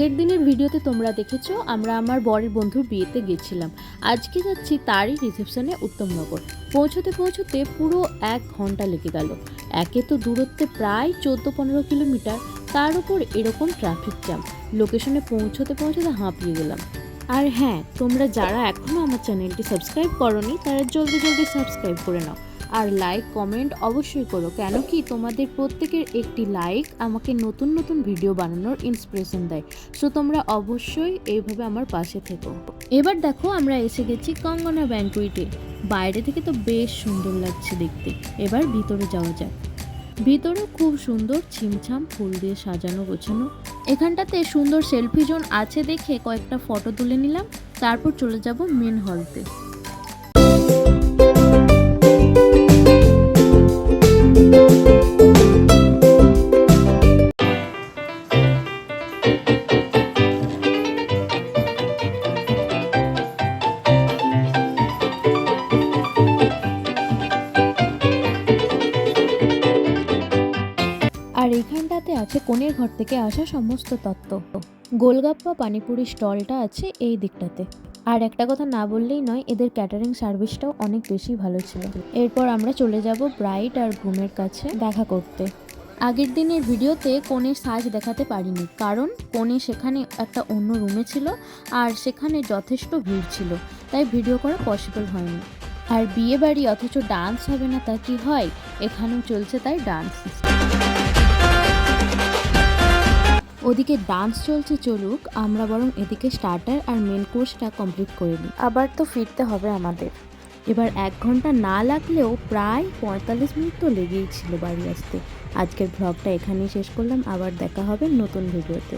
আগের দিনের ভিডিওতে তোমরা দেখেছ, আমরা আমার বরের বন্ধুর বিয়েতে গেছিলাম। আজকে যাচ্ছি তারই রিসেপশনে উত্তমনগর। পৌঁছতে পৌঁছতে পুরো এক ঘণ্টা লেগে গেল। একে তো দূরত্বে প্রায় চোদ্দ পনেরো কিলোমিটার, তার উপর এরকম ট্রাফিক জ্যাম। লোকেশনে পৌঁছতে পৌঁছতে হাঁপিয়ে গেলাম। আর হ্যাঁ তোমরা যারা এখনও আমার চ্যানেলটি সাবস্ক্রাইব করনি, তারা জলদি জলদি সাবস্ক্রাইব করে নাও। আর লাইক কমেন্ট অবশ্যই করো কেন কি তোমাদের প্রত্যেকের একটি লাইক আমাকে নতুন নতুন ভিডিও বানানোর ইন্সপিরেশন দেয়। সো তোমরা অবশ্যই এইভাবে আমার পাশে থেকো। এবার দেখো, আমরা এসে গেছি কঙ্গনা ব্যাঙ্কুইটে বাইরে থেকে তো বেশ সুন্দর লাগছে দেখতে। এবার ভিতরে যাওয়া যাক। ভিতরে খুব সুন্দর ছিমছাম ফুল দিয়ে সাজানো, গোছানো। এখানটাতে সুন্দর সেলফি জোন আছে দেখে কয়েকটা ফটো তুলে নিলাম। তারপর চলে যাব মেন হলতে আর এইখানটাতে আছে কোণের ঘর থেকে আসা সমস্ত তত্ত্ব। গোলগাপ্পা পানিপুরি স্টলটা আছে এই দিকটাতে। আর একটা কথা না বললেই নয়, এদের ক্যাটারিং সার্ভিসটাও অনেক বেশি ভালো ছিল। এরপর আমরা চলে যাব ব্রাইট আর ঘুমের কাছে দেখা করতে। আগের দিনের ভিডিওতে কোণের সাজ দেখাতে পারিনি, কারণ কোণে সেখানে একটা অন্য রুমে ছিল আর সেখানে যথেষ্ট ভিড় ছিল, তাই ভিডিও করা পসিবল হয়নি। আর বিয়ে বাড়ি অথচ ডান্স হবে না তা কি হয়? এখানেও চলছে তাই ডান্স ওদিকে ডান্স চলছে চলুক আমরা বরং এদিকে স্টার্টার আর মেন কোর্সটা কমপ্লিট করে নিই। আবার তো ফিরতে হবে আমাদের। এবার এক ঘণ্টা না লাগলেও প্রায় পঁয়তাল্লিশ মিনিট তো লেগেই ছিল বাড়ি আসতে। আজকের ভ্লগটা এখানেই শেষ করলাম আবার দেখা হবে নতুন ভিডিওতে